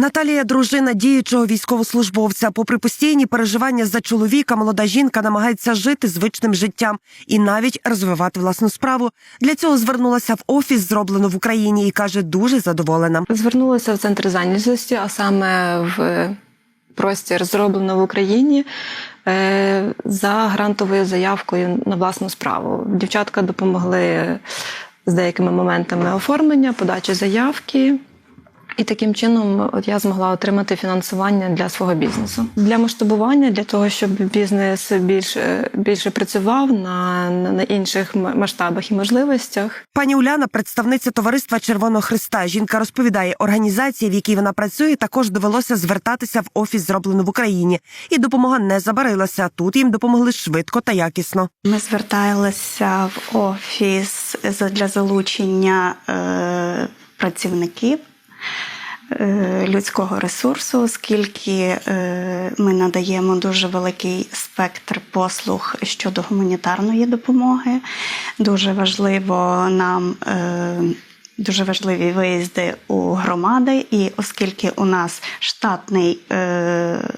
Наталія, дружина діючого військовослужбовця. Попри постійні переживання за чоловіка, молода жінка намагається жити звичним життям і навіть розвивати власну справу. Для цього звернулася в офіс, зроблено в Україні, і каже, дуже задоволена. Звернулася в центр зайнятості, а саме в простір зроблено в Україні е, за грантовою заявкою на власну справу. Дівчатка допомогли з деякими моментами оформлення, подачі заявки. І таким чином от я змогла отримати фінансування для свого бізнесу для масштабування, для того, щоб бізнес більше більше працював на, на, на інших масштабах і можливостях. Пані Уляна, представниця товариства Червоного Христа. Жінка розповідає, організації, в якій вона працює, також довелося звертатися в офіс, зроблено в Україні, і допомога не забарилася. Тут їм допомогли швидко та якісно. Ми зверталися в офіс для залучення е, працівників людського ресурсу, оскільки е, ми надаємо дуже великий спектр послуг щодо гуманітарної допомоги. Дуже важливо нам. Е, Дуже важливі виїзди у громади, і оскільки у нас штатний е,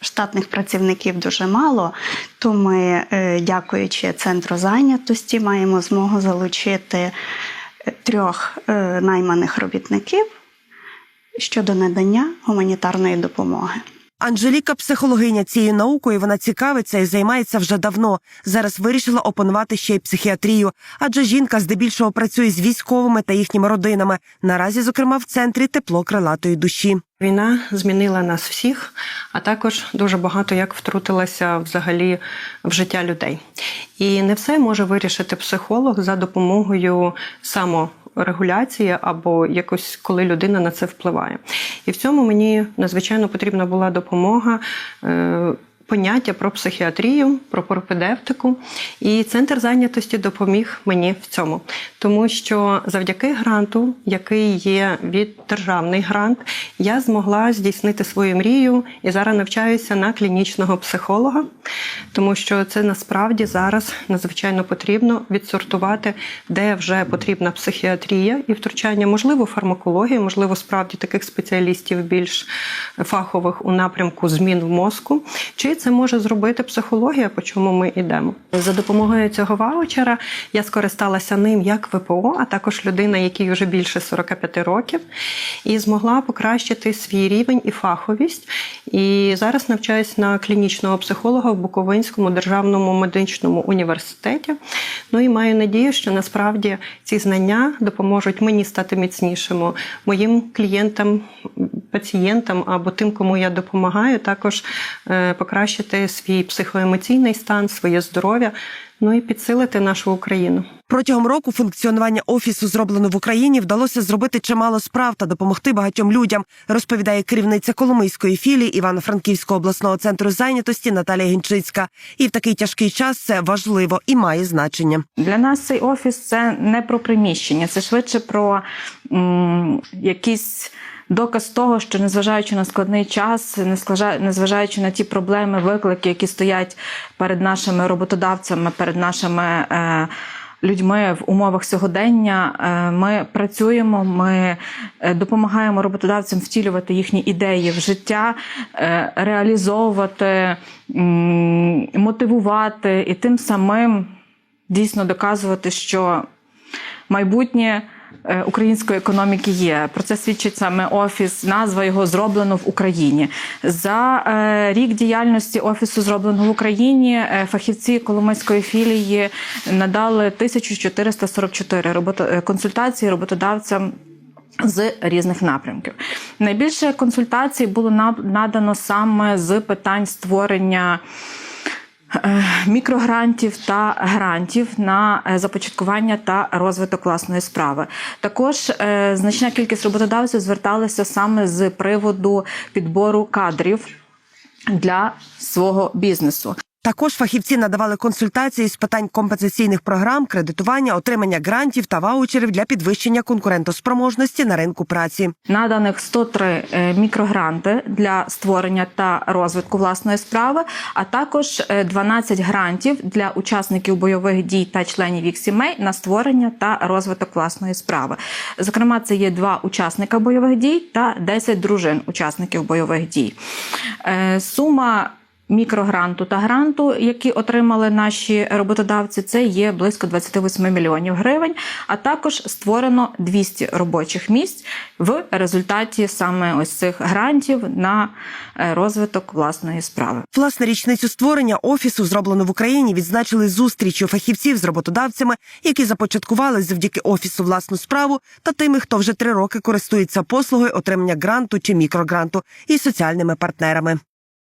штатних працівників дуже мало, то ми, е, дякуючи центру зайнятості, маємо змогу залучити е, трьох е, найманих робітників щодо надання гуманітарної допомоги. Анжеліка психологиня цією наукою вона цікавиться і займається вже давно. Зараз вирішила опанувати ще й психіатрію, адже жінка здебільшого працює з військовими та їхніми родинами. Наразі, зокрема, в центрі тепло крилатої душі. Війна змінила нас всіх, а також дуже багато як втрутилася взагалі в життя людей. І не все може вирішити психолог за допомогою саморегуляції або якось коли людина на це впливає. І в цьому мені надзвичайно потрібна була допомога. Поняття про психіатрію, про пропедевтику, і центр зайнятості допоміг мені в цьому, тому що завдяки гранту, який є від державний грант, я змогла здійснити свою мрію і зараз навчаюся на клінічного психолога, тому що це насправді зараз надзвичайно потрібно відсортувати, де вже потрібна психіатрія і втручання, можливо, фармакологія, можливо, справді таких спеціалістів більш фахових у напрямку змін в мозку. Чи це може зробити психологія, по чому ми йдемо? За допомогою цього ваучера я скористалася ним як ВПО, а також людина, якій вже більше 45 років, і змогла покращити свій рівень і фаховість. І зараз навчаюсь на клінічного психолога в Буковинському державному медичному університеті. Ну і маю надію, що насправді ці знання допоможуть мені стати міцнішим, моїм клієнтам, пацієнтам або тим, кому я допомагаю, також е, покращити свій психоемоційний стан, своє здоров'я, ну і підсилити нашу Україну. Протягом року функціонування офісу зроблено в Україні вдалося зробити чимало справ та допомогти багатьом людям, розповідає керівниця Коломийської філії Івано-Франківського обласного центру зайнятості Наталія Гінчицька. І в такий тяжкий час це важливо і має значення. Для нас цей офіс це не про приміщення, це швидше про м, якийсь доказ того, що незважаючи на складний час, незважаючи на ті проблеми, виклики, які стоять перед нашими роботодавцями, перед нашими. Е, Людьми в умовах сьогодення е, ми працюємо, ми е, допомагаємо роботодавцям втілювати їхні ідеї в життя, реалізовувати, мотивувати і тим самим дійсно доказувати, що майбутнє української економіки є. Про це свідчить саме офіс, назва його зроблено в Україні. За е, рік діяльності офісу зроблено в Україні. е, Фахівці Коломийської філії надали 1444 робото- е, консультації роботодавцям. З різних напрямків найбільше консультацій було надано саме з питань створення е, мікрогрантів та грантів на е, започаткування та розвиток власної справи. Також е, значна кількість роботодавців зверталися саме з приводу підбору кадрів для свого бізнесу. Також фахівці надавали консультації з питань компенсаційних програм, кредитування, отримання грантів та ваучерів для підвищення конкурентоспроможності на ринку праці. наданих 103 е, мікрогранти для створення та розвитку власної справи, а також е, 12 грантів для учасників бойових дій та членів їх сімей на створення та розвиток власної справи. Зокрема, це є два учасника бойових дій та 10 дружин учасників бойових дій. Е, Сума мікрогранту та гранту, які отримали наші роботодавці, це є близько 28 мільйонів гривень. А також створено 200 робочих місць в результаті саме ось цих грантів на е, розвиток власної справи. Власне, річницю створення офісу, зроблено в Україні, відзначили зустрічю фахівців з роботодавцями, які започаткували завдяки офісу власну справу, та тими, хто вже три роки користується послугою отримання гранту чи мікрогранту і соціальними партнерами.